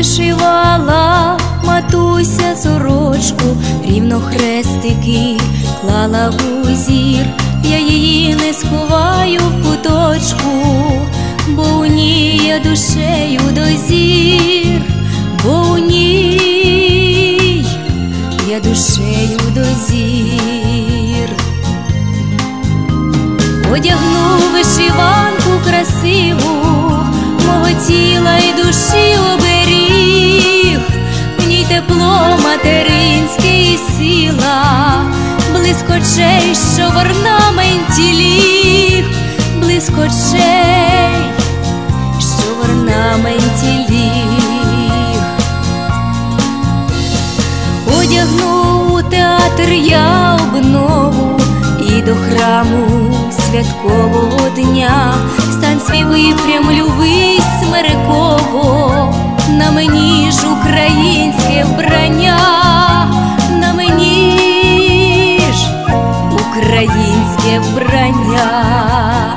вишивала матуся сорочку, рівно хрестики клала в узір, я її не сховаю в куточку, бо у ній я душею дозір, бо у ній я душею дозір. Одягну вишиванку красиву, мого близько що в орнаменті ліг, близько що в орнаменті ліг. Одягну у театр я обнову і до храму святкового дня. Стань свій випрямлю вись смириково, на мені ж українське вбрання, вбрання.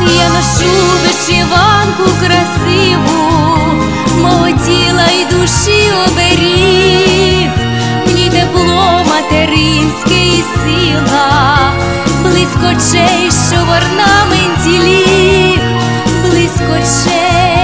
Я ношу вишиванку красиву, мого тіла й душі оберіг, ній тепло материнське і сила, близько очей, що в орнаменті ліг, близько очей,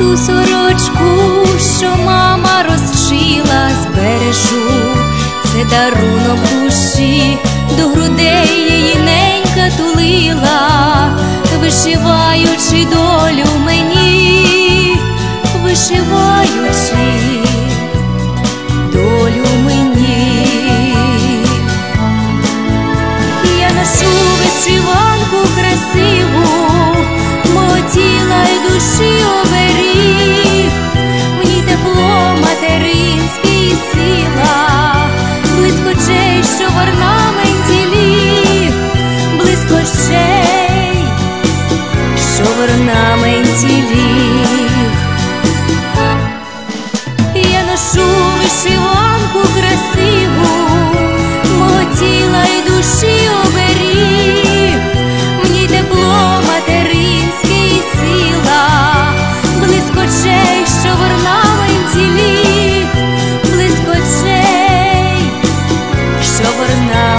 ту сорочку, що мама розшила, збережу, це дарунок душі, до грудей її ненька тулила, вишиваючи долю мені, вишиваючи мені. Я ношу вишиванку ношу вишиванку красиву, мого тіла й душі оберіг, мені тепло материнське і сила, близько чей, що верна моїм тілі, близько чей, що верна.